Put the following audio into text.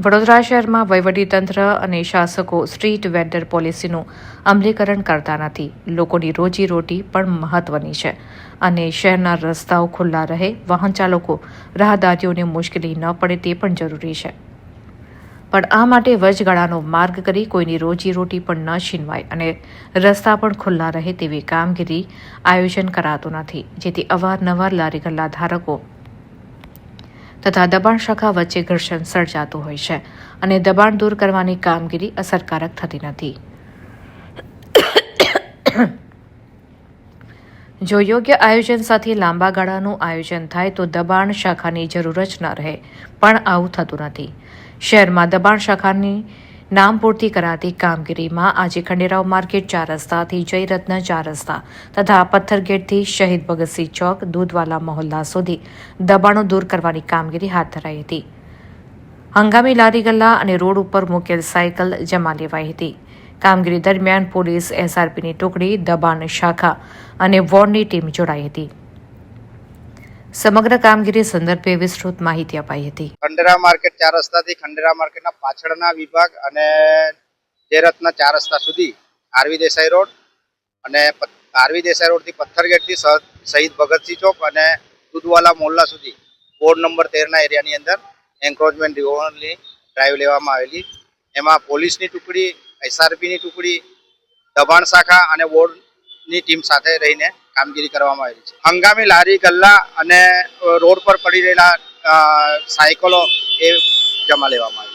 વડોદરા શહેરમાં વહીવટીતંત્ર અને શાસકો સ્ટ્રીટ વેન્ડર પોલિસીનું અમલીકરણ કરતા નથી. લોકોની રોજીરોટી પણ મહત્વની છે. અને શહેરના રસ્તાઓ ખુલ્લા રહે વાહન ચાલકો રાહદારીઓને મુશ્કેલી ન પડે તે પણ જરૂરી છે. પણ આ માટે વચગાળાનો માર્ગ કરી કોઈની રોજીરોટી પણ ન છીનવાય અને રસ્તા પણ ખુલ્લા રહે તેવી કામગીરી આયોજન કરાતું નથી, જેથી અવારનવાર લારી ગલ્લા ધારકો તથા દબાણ શાખા વચ્ચે ઘર્ષણ સર્જાતું હોય છે અને દબાણ દૂર કરવાની કામગીરી અસરકારક થતી નથી. જો યોગ્ય આયોજન સાથે લાંબા ગાળાનું આયોજન થાય તો દબાણ શાખાની જરૂર જ ન રહે, પણ આવું થતું નથી. શહેરમાં દબાણ શાખાની નામ પૂરતી કરાતી કામગીરીમાં આજે ખંડેરાવ માર્કેટ ચાર રસ્તાથી જયરત્ન ચાર રસ્તા તથા પથ્થરગેટથી શહીદ ભગતસિંહ ચોક, દૂધવાલા મહોલ્લા સુધી દબાણો દૂર કરવાની કામગીરી હાથ ધરાઈ હતી. હંગામી લારી ગલ્લા અને રોડ ઉપર મૂકેલ સાયકલ જમા લેવાઈ હતી. કામગીરી દરમિયાન પોલીસ, એસઆરપીની ટુકડી, દબાણ શાખા અને વોર્ડની ટીમ જોડાઈ હતી. સમગ્ર કામગીરી સંદર્ભે વિસ્તૃત માહિતી અપાઈ હતી. ખંડેરા માર્કેટ ચાર રસ્તાથી ખંડેરા માર્કેટના પાછળના વિભાગ અને જયરત્ન ચાર રસ્તા સુધી આરવી દેસાઈ રોડ અને આરવી દેસાઈ રોડથી પથ્થરગેટથી શહીદ ભગતસિંહ ચોક અને દૂધવાલા મોલ્લા સુધી વોર્ડ નંબર તેરના એરિયાની અંદર એન્ક્રોચમેન્ટ રિવોલ્વરની ડ્રાઈવ લેવામાં આવેલી. એમાં પોલીસની ટુકડી, એસઆરપીની ટુકડી, દબાણ શાખા અને વોર્ડની ટીમ સાથે રહીને કામગીરી કરવામાં આવેલી છે. હંગામી લારી, ગલ્લા અને રોડ પર પડી રહેલા સાયકલો એ જમા લેવામાં આવી